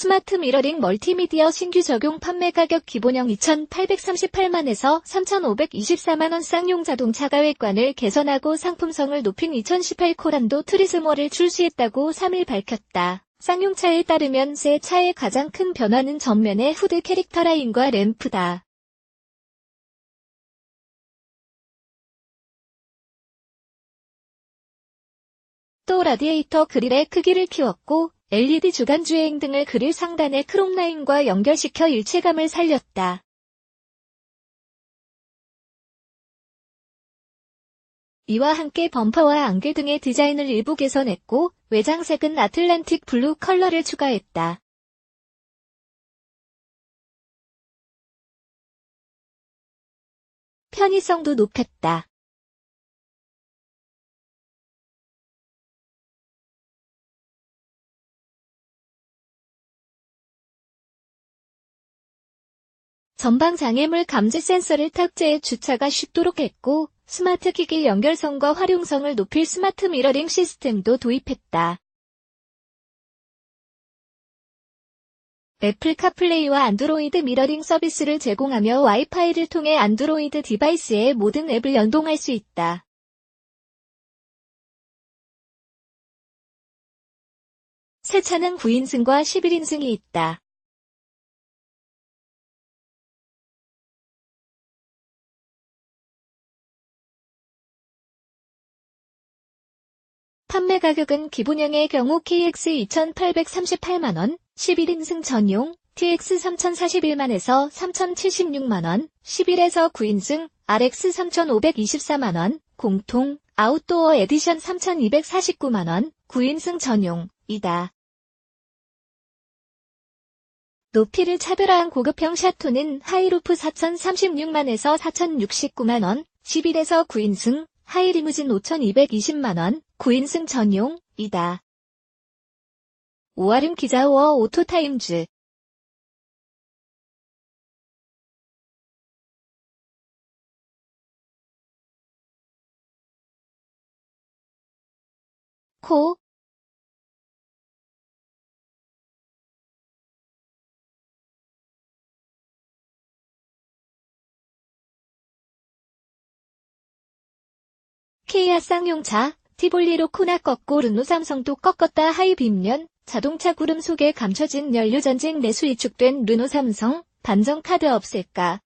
스마트 미러링 멀티미디어 신규 적용 판매 가격 기본형 2,838만에서 3,524만원 쌍용 자동차 가 외관을 개선하고 상품성을 높인 2018 코란도 트리스모를 출시했다고 3일 밝혔다. 쌍용차에 따르면 새 차의 가장 큰 변화는 전면의 후드 캐릭터 라인과 램프다. 또 라디에이터 그릴의 크기를 키웠고 LED 주간 주행 등을 그릴 상단의 크롬 라인과 연결시켜 일체감을 살렸다. 이와 함께 범퍼와 안개 등의 디자인을 일부 개선했고 외장색은 아틀란틱 블루 컬러를 추가했다. 편의성도 높였다. 전방 장애물 감지 센서를 탑재해 주차가 쉽도록 했고 스마트 기기 연결성과 활용성을 높일 스마트 미러링 시스템도 도입했다. 애플 카플레이와 안드로이드 미러링 서비스를 제공하며 와이파이를 통해 안드로이드 디바이스의 모든 앱을 연동할 수 있다. 새 차는 9인승과 11인승이 있다. 판매 가격은 기본형의 경우 KX 2,838만원, 11인승 전용, TX 3,041만에서 3,076만원, 11에서 9인승, RX 3,524만원, 공통, 아웃도어 에디션 3,249만원, 9인승 전용, 이다. 높이를 차별화한 고급형 샤토는 하이루프 4,036만에서 4,069만원, 11에서 9인승, 하이리무진 5,220만원, 9인승 전용, 이다. 오아름 기자워 오토타임즈. 코. 케이아 쌍용차, 티볼리로 코나 꺾고 르노 삼성도 꺾었다 하이 빗면, 자동차 구름 속에 감춰진 연료전쟁 내수 위축된 르노 삼성, 반전 카드 없앨까.